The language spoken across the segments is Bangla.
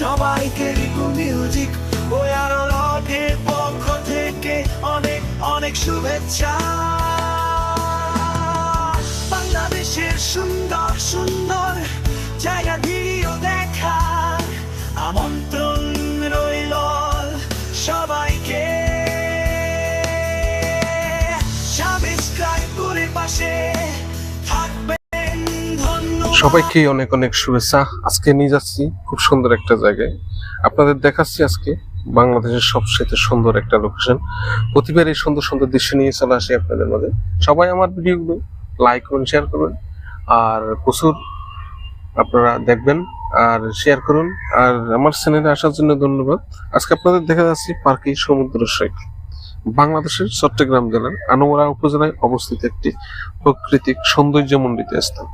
সবাইকে রিপু মিউজিক। ও আরোহের পক্ষ থেকে অনেক অনেক শুভেচ্ছা। বাংলাদেশের সুন্দর সুন্দর জায়গা ভিডিও দেখা আমন্ত্রণ সবাইকে অনেক অনেক শুভেচ্ছা। আজকে নিয়ে যাচ্ছি খুব সুন্দর একটা জায়গায়। আপনাদের দেখাচ্ছি আজকে বাংলাদেশের সবচেয়ে সুন্দর একটা লোকেশন প্রতিবার এই সুন্দর সুন্দর দৃশ্য নিয়ে চলে আসি আপনাদের মাঝে। সবাই আমার ভিডিওগুলো লাইক করুন শেয়ার করবেন আর প্রচুর আপনারা দেখবেন আর শেয়ার করুন। আর আমার চ্যানেলে আসার জন্য ধন্যবাদ। আজকে আপনাদের দেখা যাচ্ছে পার্কি সমুদ্র সৈকত। বাংলাদেশের চট্টগ্রাম জেলার আনোয়ারা উপজেলায় অবস্থিত একটি প্রাকৃতিক সৌন্দর্যমণ্ডিত স্থান।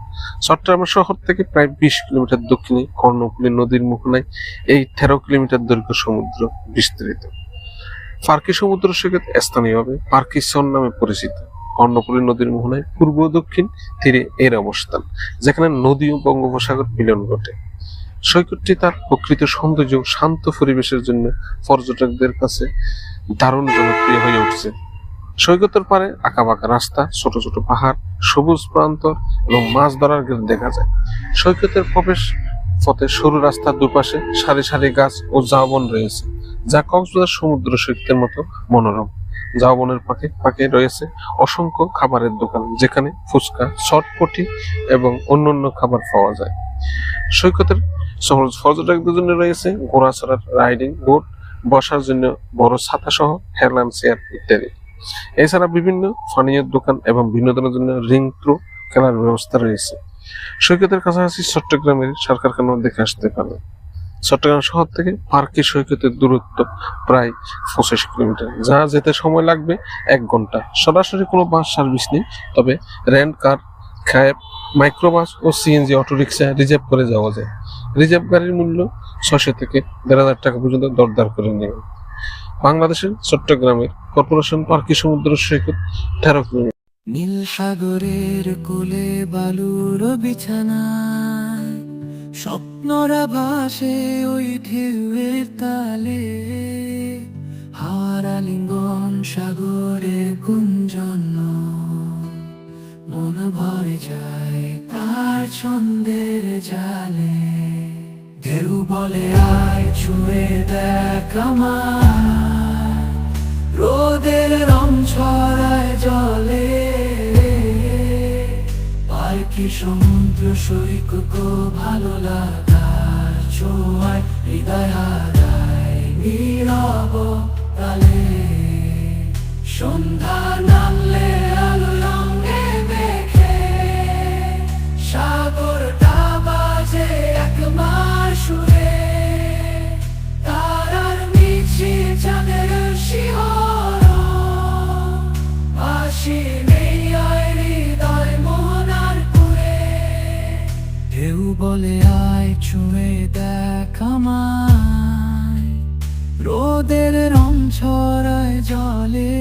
চট্টগ্রাম শহর থেকে প্রায় বিশ কিলোমিটার দক্ষিণে কর্ণফুলী নদীর মোহনায় এই তেরো কিলোমিটার দৈর্ঘ্য সমুদ্র বিস্তৃত। পার্কি সমুদ্র সৈকত স্থানীয়ভাবে পার্কিসন নামে পরিচিত। কর্ণফুলী নদীর মোহনায় পূর্ব দক্ষিণ তীরে এর অবস্থান, যেখানে নদী ও বঙ্গোপসাগর মিলন ঘটে। সৈকতটি তার প্রকৃত সৌন্দর্য শান্ত পরিবেশের জন্য পর্যটকদের কাছে দারুণ জনপ্রিয় হয়ে উঠছে। সৈকতের পারে আঁকাবাঁকা রাস্তা, ছোট ছোট পাহাড়, সবুজ প্রান্তর এবং মাছ ধরার গেট দেখা যায়। সৈকতের প্রবেশ পথে সরু রাস্তার দুপাশে সারি সারি গাছ ও ঝাউবন রয়েছে, যা কক্সবাজার সমুদ্র সৈকতের মতো মনোরম। ঝাউবনের পাকে পাকে রয়েছে অসংখ্য খাবারের দোকান, যেখানে ফুচকা, চটপটি এবং অন্যান্য খাবার পাওয়া যায়। সৈকতের শহর পর্যটকদের জন্য রয়েছে ঘোড়াছড়ার রাইডিং, বোট, বসার জন্য বড় ছাতা সহ হেরলান চেয়ার ইত্যাদি। এছাড়া বিভিন্ন পানীয় দোকান এবং বিনোদনের জন্য রিং থ্রো খেলার ব্যবস্থা রয়েছে। সৈকতের কাছাকাছি চট্টগ্রামের সরকারখানা দেখে আসতে পারে চট্টগ্রাম শহর থেকে পার্কে সৈকতের দূরত্ব প্রায় পঁচিশ কিলোমিটার। যা যেতে সময় লাগবে, এক ঘণ্টা। সরাসরি কোনো বাস সার্ভিস নেই, তবে রেন্ট, কার, ক্যাব, মাইক্রোবাস ও সিএনজি অটোরিকশা রিজার্ভ করে যাওয়া যায়। রিজার্ভ গাড়ির মূল্য ছশো থেকে দেড় হাজার টাকা পর্যন্ত দরদার করে নেবে বাংলাদেশের চট্টগ্রামের কর্পোরেশন পার্কি সমুদ্র সৈকত তেরো কিলোমিটার। নীল সাগরের কোলে বালুর বিছানায় স্বপ্নরা ভাসে ওই ঢেউয়ের তালে, হাওয়ার আলিঙ্গন সাগরে আমায় রোদের রং ছড়ায় জলে। পার্কি সমুদ্র সৈকত ভালো লাগার ছোঁয়ায় হৃদয় নীরব তালে। সন্ধ্যা নামলে ঢেউ বলে, আয় ছুঁয়ে দেখ রোদের রং ছড়ায় জলে।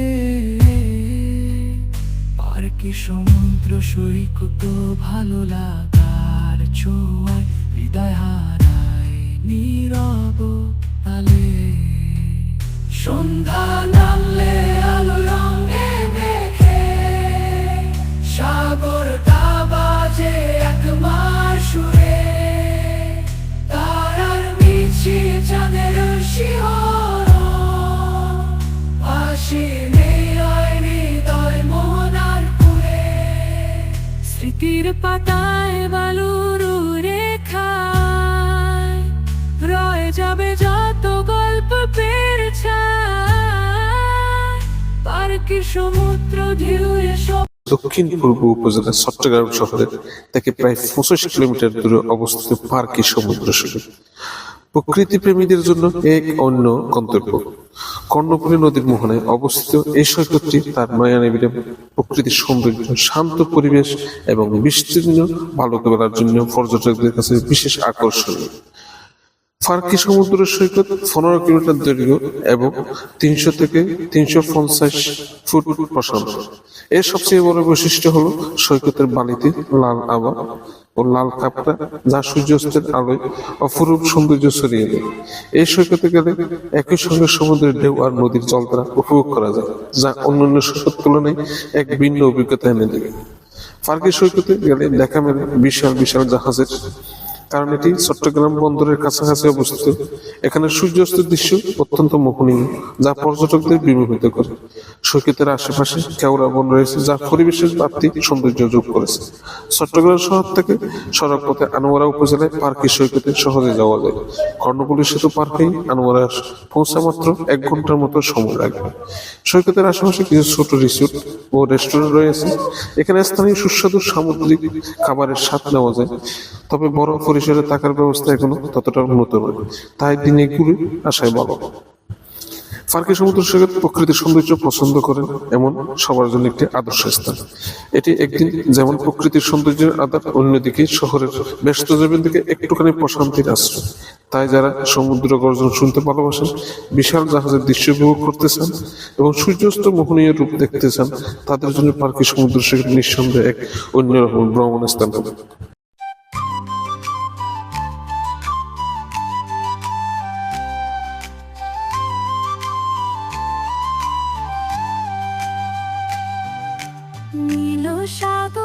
পার্কি সমুদ্র সৈকত ভালো লাগার ছোঁয়ায়, হৃদয় স্মৃতির পাতায় বালুর রেখায় রয়ে যাবে যত গল্প পেরেছায় পার্কে সমুদ্র ঢেউয়ে সব দক্ষিণ পূর্ব উপজেলা চট্টগ্রাম শহরের থেকে প্রায় পঁচিশ কিলোমিটার দূরে অবস্থিত পার্কি সমুদ্র সৈকত। প্রকৃতি প্রেমীদের জন্য এক অন্য গন্তব্য। কর্ণপুরী নদীর মোহনায় অবস্থিত এই সৈকতটি তার নয়ানবীর প্রকৃতির সৌন্দর্য, শান্ত পরিবেশ এবং বিস্তীর্ণ বালক বেলার জন্য পর্যটকদের কাছে বিশেষ আকর্ষণীয়। ফার্কি সমুদ্র সৈকত পনেরো কিলোমিটার দৈর্ঘ্য এবং তিনশো থেকে তিনশো পঞ্চাশ ফুট প্রশান্ত এর সবচেয়ে বড় বৈশিষ্ট্য হলো সৈকতের বালিতে লাল আবা ও লাল কাপড়া যা সূর্যাস্তের আলোয় অপরূপ সৌন্দর্য ছড়িয়ে দেয়। এই সৈকতে গেলে একই সঙ্গে সমুদ্রের ঢেউ আর নদীর জলধারা উপভোগ করা যায়, যা অন্যান্য সৈকত তুলনায় এক ভিন্ন অভিজ্ঞতা এনে দেবে। ফার্কি সৈকতে গেলে দেখা মেলে বিশাল বিশাল জাহাজের কারণ এটি চট্টগ্রাম বন্দরের কাছাকাছি অবস্থিত। এখানে সূর্যাস্তের দৃশ্য অত্যন্ত মোহনীয়, যা পর্যটকদের বিমোহিত করে। সৈকতের আশেপাশে কেওড়া বন রয়েছে, যা পরিবেশের বাড়তি সৌন্দর্য যোগ করেছে। চট্টগ্রাম শহর থেকে সড়ক পথে আনোয়ারা উপজেলায় পার্কে সৈকতে সহজে যাওয়া যায়। কর্ণপুলী সেতু পার হয়ে আনোয়ারা পৌঁছা মাত্র এক ঘণ্টার মতো সময় লাগবে সৈকতের আশেপাশে কিছু ছোট রিসোর্ট ও রেস্টুরেন্ট রয়েছে। এখানে স্থানীয় সুস্বাদু সামুদ্রিক খাবারের স্বাদ নেওয়া যায়। তবে বড় পরিসরে থাকার ব্যবস্থা এখনও ততটা উন্নত নয় তাই দিনে ঘুরে আসায় ভালো। ফার্কি সমুদ্র সৈকত প্রকৃতির সৌন্দর্য পছন্দ করেন এমন সবার জন্য একটি আদর্শ স্থান। এটি একদিন যেমন প্রকৃতির সৌন্দর্যের আধার, অন্যদিকে শহরের ব্যস্ত জীবন থেকে একটুখানি প্রশান্তির আশ্রয়। তাই যারা সমুদ্র গর্জন শুনতে ভালোবাসেন, বিশাল জাহাজের দৃশ্য উপভোগ করতে চান এবং সূর্যাস্ত মোহনীয় রূপ দেখতে চান, তাদের জন্য পার্কি সমুদ্র সৈকত নিঃসন্দেহে এক অন্যরকম ভ্রমণ স্থান হবে নীল সাগরের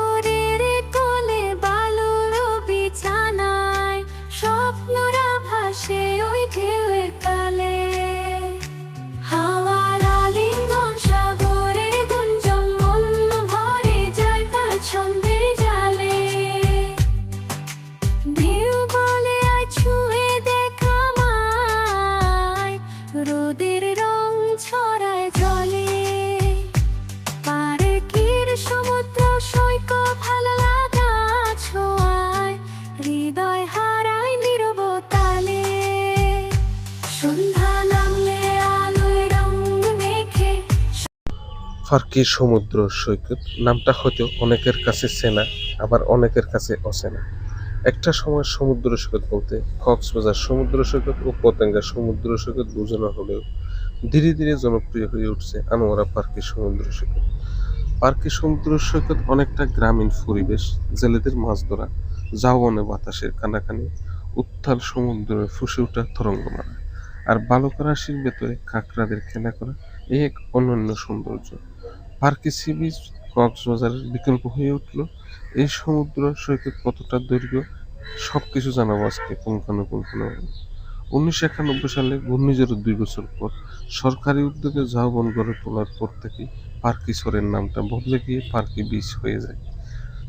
ফার্কি সমুদ্র সৈকত নামটা হয়তো অনেকের কাছে চেনা, আবার অনেকের কাছে অচেনা। একটা সময় সমুদ্র সৈকত বলতে কক্সবাজার সমুদ্র সৈকত ও পতেঙ্গা সমুদ্র সৈকত বোঝানো হলেও ধীরে ধীরে জনপ্রিয় হয়ে উঠছে আনোয়ারা পার্কি সমুদ্র সৈকত। পার্কি সমুদ্র সৈকত অনেকটা গ্রামীণ পরিবেশ, জেলেদের মাছ ধরা জাওয়ানে বাতাসের কানাকানি, উত্তাল সমুদ্রে ফুসে ওঠা তরঙ্গমালা আর বালুকা রাশির ভেতরে কাঁকড়াদের খেলা করা এই এক অনন্য সৌন্দর্য। পার্কি সি বিচ কক্সবাজারের বিকল্প হয়ে উঠল। এই সমুদ্র সৈকত কতটা দৈর্ঘ্য সব কিছু জানাব আজকে পুঙ্খানুপুঙ্খানুভাবে উনিশশো একানব্বই সালে ঘূর্ণিঝড়ের দুই বছর পর সরকারি উদ্যোগে ঝাউবন গড়ে তোলার পর থেকেই পার্কি সরের নামটা বদলে গিয়ে পার্কি বিচ হয়ে যায়।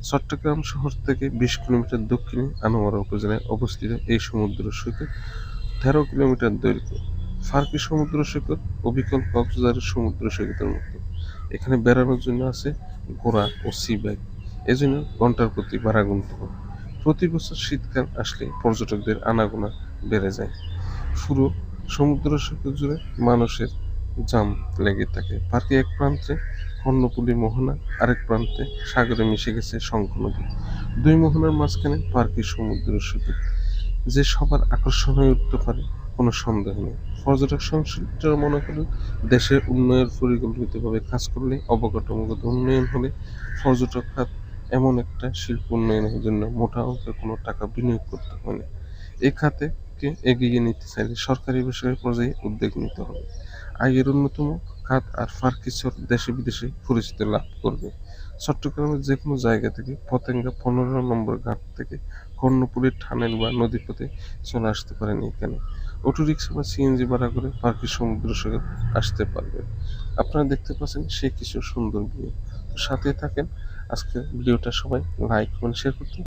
চট্টগ্রাম শহর থেকে বিশ কিলোমিটার দক্ষিণে আনোয়ারা উপজেলায় অবস্থিত এই সমুদ্র সৈকত তেরো কিলোমিটার দৈর্ঘ্য। ফার্কি সমুদ্র সৈকত অবিকল কক্সবাজারের সমুদ্র সৈকতের মতো। এখানে বেড়ানোর জন্য আছে ঘোড়া ও সি ব্যাগ এজন্য ঘণ্টার প্রতি ভাড়া গুনতে প্রতি বছর শীতকাল আসলে পর্যটকদের আনাগোনা বেড়ে যায়। পুরো সমুদ্র সৈকত জুড়ে মানুষের জাম লেগে থাকে। পার্কে এক প্রান্তে কর্ণপুলি মোহনা, আরেক প্রান্তে সাগরে মিশে গেছে শঙ্খ নদী। দুই মোহনার মাঝখানে পার্কের সমুদ্র সৈকত। যে সবার আকর্ষণ হয়ে উঠতে পারে কোনো সন্দেহ নেই। পর্যটক সংশ্লিষ্টরা মনে করেন, দেশের উন্নয়ন পরিকল্পিতভাবে কাজ করলে অবকাঠামোগত উন্নয়ন হলে পর্যটক খাত এমন একটা শিল্প উন্নয়নের জন্য মোটা অঙ্কের কোনো টাকা বিনিয়োগ করতে হয় না। এই খাতেকে এগিয়ে নিতে চাইলে সরকারি বেসরকারি পর্যায়ে উদ্যোগ নিতে হবে। আয়ের অন্যতম খাত আর ফার্কিচর দেশে বিদেশে পরিচিতি লাভ করবে। চট্টগ্রামের যে কোনো জায়গা থেকে পতেঙ্গা পনেরো নম্বর ঘাট থেকে কর্ণপুরের টানেল বা নদীপথে চলে আসতে পারেন এখানে। অটো রিক্সা বা সিএনজি ভাড়া করে পার্কের সমুদ্র সৈকত আসতে পারবেন আপনারা দেখতে পাচ্ছেন সে কিছু সুন্দর ভিউ সাথে থাকেন। আজকে ভিডিওটা সবাই লাইক কমেন্ট শেয়ার করতে